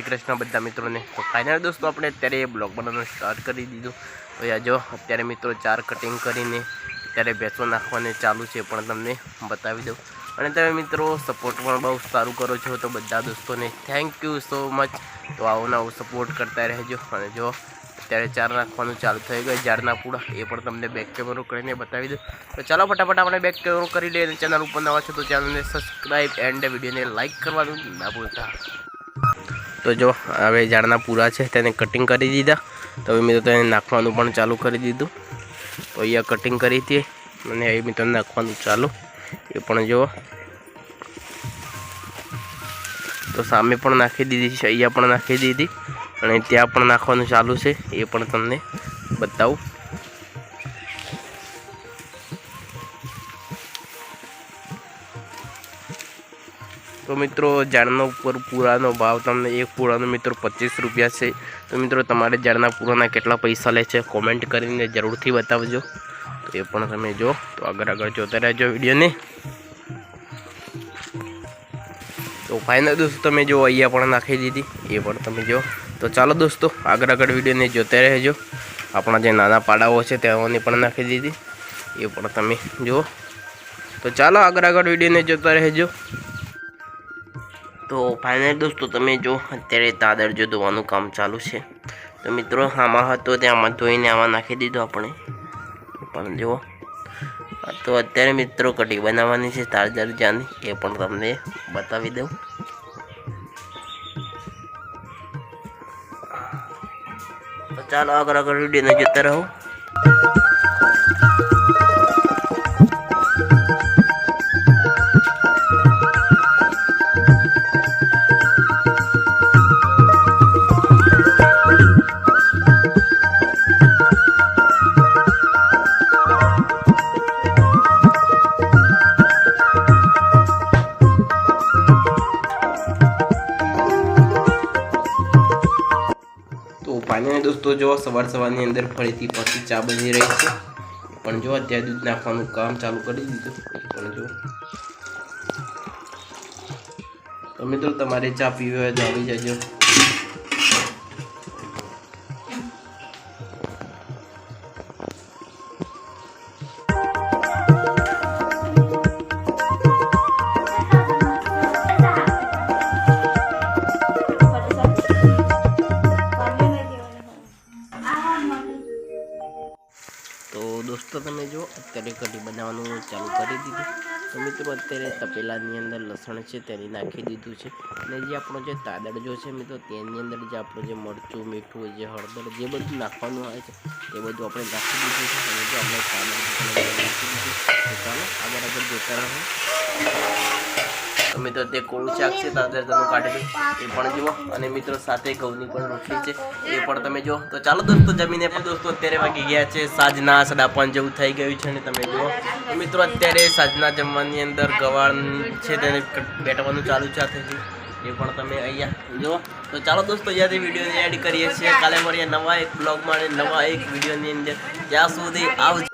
કૃષ્ણ બધા મિત્રોને. તો ફાઇનલ દોસ્તો, આપણે અત્યારે બ્લોગ બનાવવાનું સ્ટાર્ટ કરી દીધું. તો યા જો, અત્યારે મિત્રો ચાર કટિંગ કરીને અત્યારે ભેંસો નાખવાને ચાલુ છે, પણ તમને બતાવી દઉં. અને તમે મિત્રો સપોર્ટ પણ બહુ સારું કરો છો, તો બધા દોસ્તોને થેન્ક યુ સો મચ તો આવો નવો સપોર્ટ કરતા રહેજો. અને જો, અત્યારે ચાર નાખવાનું ચાલુ થઈ ગયું, ઝાડના પૂડા એ પણ તમને બેક કેમેરો કરીને બતાવી દઉં. તો ચાલો ફટાફટ આપણે બેક કેમેરો કરી લઈએ ચેનલ ઉપર નવા છો તો ચેનલને સબસ્ક્રાઈબ એન્ડ વિડીયોને લાઇક કરવાનું ના ભૂલતા. તો જો, હવે ઝાડના પૂરા છે, તેને કટિંગ કરી દીધા. તો હવે મિત્રો તેને નાખવાનું પણ ચાલુ કરી દીધું. તો અહીંયા કટિંગ કરી હતી અને એ મિત્રો નાખવાનું ચાલુ. એ પણ જુઓ તો સામે પણ નાખી દીધી છે, અહીંયા પણ નાખી દીધી. અને ત્યાં પણ નાખવાનું ચાલુ છે, એ પણ તમને બતાવું. તો મિત્રો, ઝાડનો ઉપર પૂરાનો ભાવ તમને એક પૂરાનો મિત્રો પચીસ રૂપિયા છે. તો મિત્રો, તમારે ઝાડના પૂરાના કેટલા પૈસા લે છે કોમેન્ટ કરીને જરૂરથી બતાવજો. તો એ પણ તમે જો, તો આગળ આગળ જોતા રહેજો વિડીયોને. તો ફાઇનલ દોસ્તો, તમે જો અહીંયા પણ નાખી દીધી, એ પણ તમે જો. તો ચાલો દોસ્તો, આગળ આગળ વિડીયોને જોતા રહેજો. આપણા જે નાના પાડાઓ છે, તેઓની પણ નાખી દીધી. એ પણ તમે જુઓ તો ચાલો આગળ આગળ વિડીયોને જોતા રહેજો. તો ફાઇનલ દોસ્તો તમે જો, અત્યારે દાદર જો ધોવાનું કામ ચાલુ છે. તો મિત્રો, આમાં હતો, તે આમાં ધોઈને આમાં નાખી દીધો આપણે. પણ જુઓ તો અત્યારે મિત્રો કઢી બનાવવાની છે તાર જાની એ પણ તમને બતાવી દઉં. ચાલો આગળ આગળ વિડીયોને જોતા રહો. ફાઇનલી દોસ્તો, જો સવાર સવારની અંદર ફરીથી પછી ચા બની રહી છે. પણ જો અત્યારે દૂધ નાખવાનું કામ ચાલુ કરી દીધું. પણ જો. તો તમારે ચા પીવી હોય આવી જજો. અત્યારે કઢી બનાવવાનું ચાલુ કરી દીધું. તો મિત્રો, અત્યારે તપેલાની અંદર લસણ છે, તેને નાખી દીધું છે. અને જે આપણો જે તાદળ જો છે મિત્રો, તેની અંદર જે આપણું જે મરચું, મીઠું, જે હળદર, જે બધું નાખવાનું આવે છે એ બધું આપણે નાખી દીધું છે. અને જો આપણે તાદળ નાખી દીધું ચાલો આગળ આગળ જોતા રહો. તો મિત્રો તે કોળું શાક છે તમે કાઢેલું એ પણ જુઓ. અને મિત્રો સાથે ઘઉંની પણ રોટલી છે. એ પણ તમે જુઓ. તો ચાલો દોસ્તો, જમીને પણ દોસ્તો અત્યારે વાગી ગયા છે સાંજના સાડા પાંચ જેવું થઈ ગયું છે અને તમે જુઓ. તો મિત્રો અત્યારે સાંજના જમવાની અંદર ગવાળ છે તેને બેઠવાનું ચાલુ છે એ પણ તમે અહીંયા જુઓ. તો ચાલો દોસ્તો અહીંયાથી વીડિયો એડ કરીએ છીએ. કાલે મળીએ નવા એક બ્લોગમાં અને નવા એક વિડીયોની અંદર. ત્યાં સુધી આવજો.